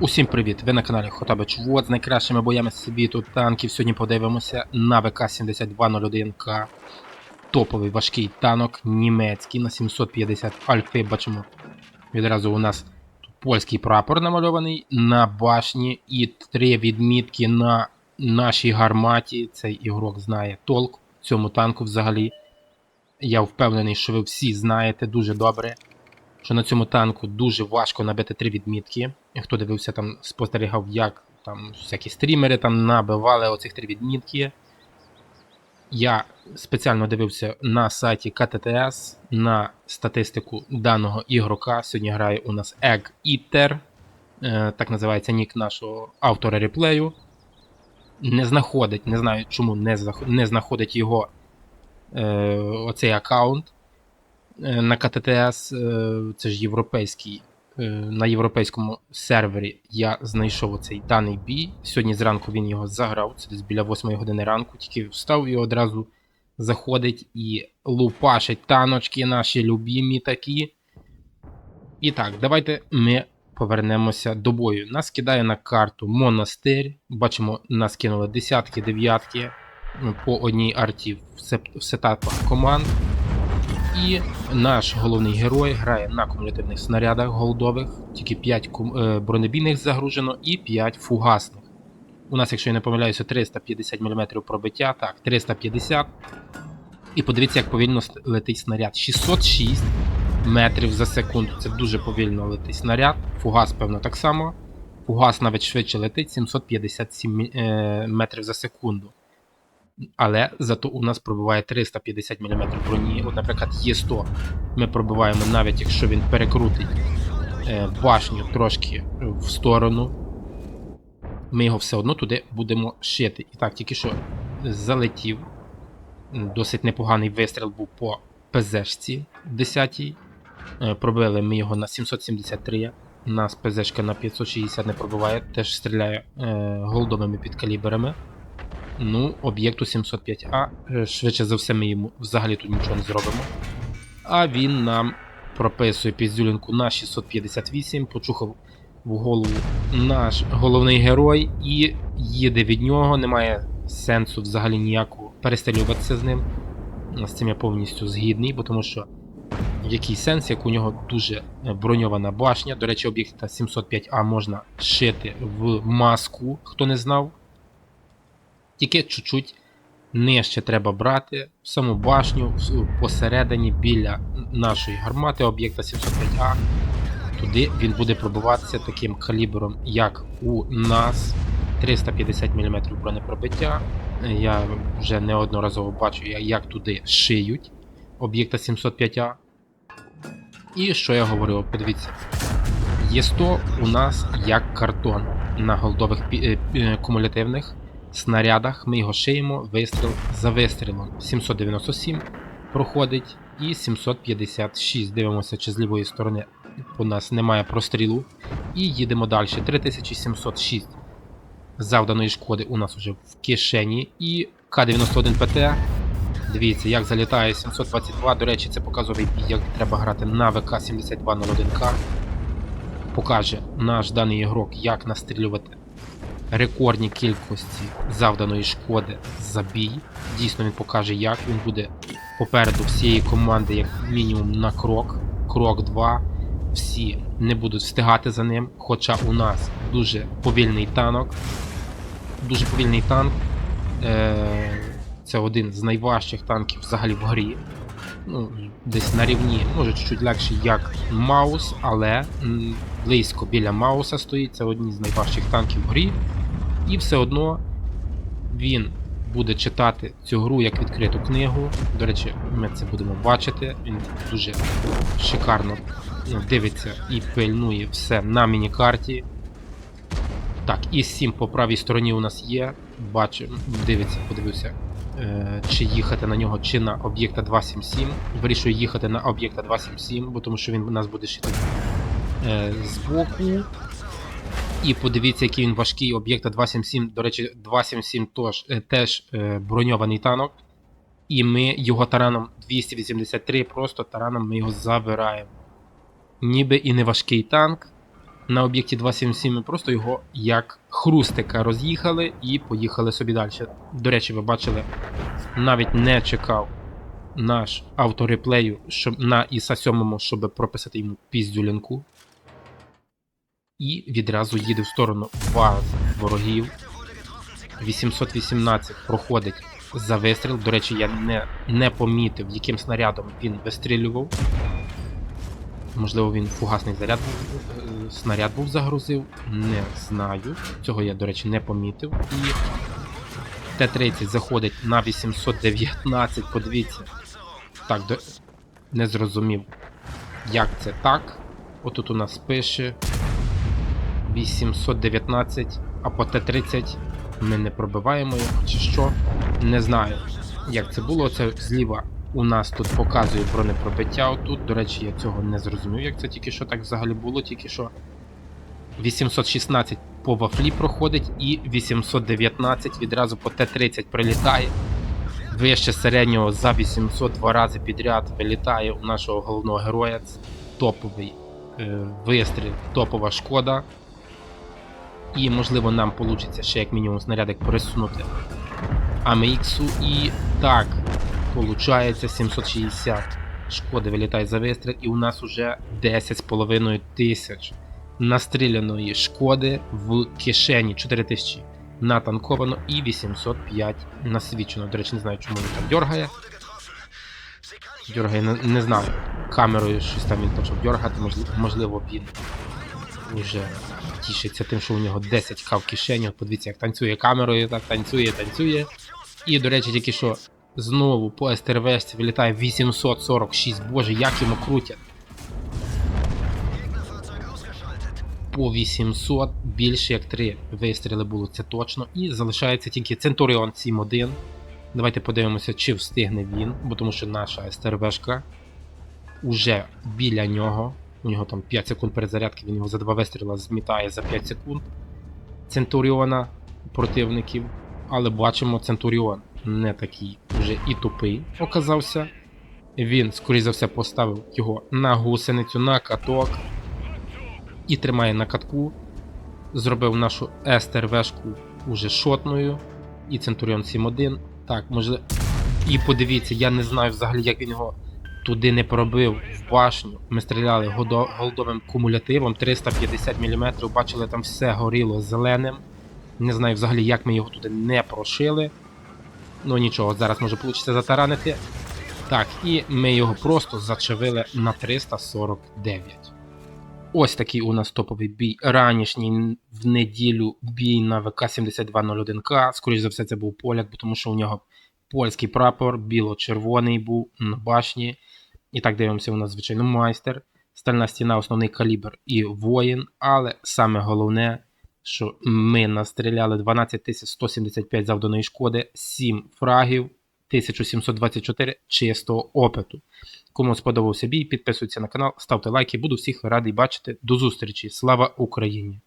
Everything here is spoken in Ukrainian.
Усім привіт! Ви на каналі Хотабич Вот з найкращими боями світу танків. Сьогодні подивимося на ВК-7201К. Топовий важкий танок німецький на 750 альфи. Бачимо відразу у нас польський прапор намальований на башні і три відмітки на нашій гарматі. Цей ігрок знає толк цьому танку взагалі. Я впевнений, що ви всі знаєте дуже добре що на цьому танку дуже важко набити три відмітки. Хто дивився там, спостерігав, як там всякі стрімери там набивали оцих три відмітки. Я спеціально дивився на сайті КТТС на статистику даного ігрока. Сьогодні грає у нас Egg Eater, е, так називається нік нашого автора реплею. Не знаходить, не знаю чому не, знаходить його е, оцей аккаунт на КТТС, е, це ж європейський. е, На європейському сервері я знайшов оцей даний бій. Сьогодні зранку він його заграв. Це десь біля 8 години ранку. Тільки встав і одразу заходить і лупашить таночки наші любімі такі. І так, давайте ми повернемося до бою. Нас кидає на карту монастир. Бачимо, нас кинули десятки, дев'ятки по одній арті в сетапах команд. І наш головний герой грає на кумулятивних снарядах голдових, тільки 5 кум- е, бронебійних загружено і 5 фугасних. У нас, якщо я не помиляюся, 350 мм пробиття, так, 350. І подивіться, як повільно летить снаряд. 606 метрів за секунду. Це дуже повільно летить снаряд. Фугас, певно, так само. Фугас навіть швидше летить 757 е, метрів за секунду. Але зато у нас пробиває 350 мм броні. От, наприклад, Є100 ми пробиваємо навіть якщо він перекрутить е, башню трошки в сторону. Ми його все одно туди будемо шити. І так, тільки що залетів. Досить непоганий вистріл був по ПЗшці 10-й. Е, Пробили ми його на 773. У нас ПЗшка на 560 не пробиває, теж стріляє е, голдовими підкаліберами. Ну, об'єкту 705А. е, Швидше за все, ми йому взагалі тут нічого не зробимо. А він нам прописує піздюлінку на 658, почухав в голову наш головний герой і їде від нього. Немає сенсу взагалі ніякого перестрілюватися з ним. З цим я повністю згідний, бо тому що який сенс, як у нього дуже броньована башня. До речі, об'єкта 705А можна шити в маску, хто не знав. Тільки чуть-чуть нижче треба брати саму башню посередині біля нашої гармати об'єкта 705А. Туди він буде пробиватися таким калібром, як у нас 350 мм бронепробиття. Я вже неодноразово бачу, як туди шиють об'єкта 705А. І що я говорив, подивіться. Є100 у нас як картон на голдових е, е, кумулятивних снарядах. Ми його шиємо вистріл за вистрілом. 797 проходить і 756. Дивимося, чи з лівої сторони у нас немає прострілу. І їдемо далі. 3706 завданої шкоди у нас вже в кишені. І К-91 ПТ. Дивіться, як залітає 722. До речі, це показовий як треба грати на ВК-7201К. Покаже наш даний ігрок, як настрілювати рекордні кількості завданої шкоди за бій. Дійсно, він покаже, як він буде попереду всієї команди, як мінімум на крок. Крок 2. Всі не будуть встигати за ним. Хоча у нас дуже повільний танок. Дуже повільний танк. Е- це один з найважчих танків взагалі в грі. Ну, десь на рівні, може чуть-чуть легший, як Маус, але близько біля Мауса стоїть. Це одні з найважчих танків в грі. І все одно він буде читати цю гру як відкриту книгу. До речі, ми це будемо бачити. Він дуже шикарно ну, дивиться і пильнує все на міні-карті. Так, і 7 по правій стороні у нас є. Бачу, дивиться, подивився, е, чи їхати на нього, чи на об'єкта 277. Вирішую їхати на об'єкта 277, бо тому що він у нас буде шити е, збоку. І подивіться, який він важкий об'єкта 277. До речі, 277 тож, е, теж е, броньований танок. І ми його тараном 283, просто тараном ми його забираємо. Ніби і не важкий танк, на об'єкті 277 ми просто його як хрустика роз'їхали і поїхали собі далі. До речі, ви бачили, навіть не чекав наш автореплею щоб, на ІСа 7, щоб прописати йому піздюлінку. І відразу їде в сторону баз ворогів. 818 проходить за вистріл. До речі, я не, не помітив, яким снарядом він вистрілював. Можливо, він фугасний заряд був, е, снаряд був загрузив. Не знаю. Цього я, до речі, не помітив. І Т-30 заходить на 819. Подивіться. Так, до... не зрозумів, як це так. Отут у нас пише 819, а по Т-30 ми не пробиваємо його чи що. Не знаю, як це було. Це зліва у нас тут показує бронепробиття отут. До речі, я цього не зрозумів, як це тільки що так взагалі було, тільки що 816 по вафлі проходить і 819 відразу по Т-30 прилітає. Вище середнього за 800 два рази підряд вилітає у нашого головного героя. Це топовий е, вистріл, топова шкода. І можливо нам вийде ще як мінімум снарядик пересунути АМХ. І так, виходить 760 шкоди вилітає за вистріл, і у нас уже 10,5 тисяч настріляної шкоди в кишені 4000 натанковано і 805 насвічено. До речі, не знаю, чому він там дергає. Дергає, не, не знаю. Камерою щось там він почав дергати, можливо, він вже тішиться тим, що у нього 10к в кишені. От Подивіться, як танцює камерою, так танцює, танцює. І, до речі, тільки що знову по СТРВС вилітає 846. Боже, як йому крутять. По 800 більше як 3 вистріли було, це точно. І залишається тільки Центуріон 7-1. Давайте подивимося, чи встигне він, бо тому що наша СТРВшка уже біля нього. У нього там 5 секунд перезарядки, він його за два вистріла змітає за 5 секунд. Центуріона противників. Але бачимо, Центуріон не такий вже і тупий оказався. Він, скоріш за все, поставив його на гусеницю, на каток і тримає на катку. Зробив нашу СТРВшку уже шотною. І Центуріон 7-1. Так, може. І подивіться, я не знаю взагалі, як він його туди не пробив в башню. Ми стріляли голдовим кумулятивом 350 мм. Бачили, там все горіло зеленим. Не знаю взагалі, як ми його туди не прошили. Ну нічого, зараз може вийде затаранити. Так, і ми його просто зачавили на 349. Ось такий у нас топовий бій. Ранішній в неділю бій на ВК-7201К. Скоріше за все, це був поляк, бо тому що у нього польський прапор, біло-червоний був на башні. І так дивимося, у нас, звичайно, майстер, стальна стіна, основний калібр і воїн. Але саме головне, що ми настріляли 12175 завданої шкоди, 7 фрагів, 1724 чистого опиту. Кому сподобався бій, підписуйтесь на канал, ставте лайки, буду всіх радий бачити. До зустрічі. Слава Україні!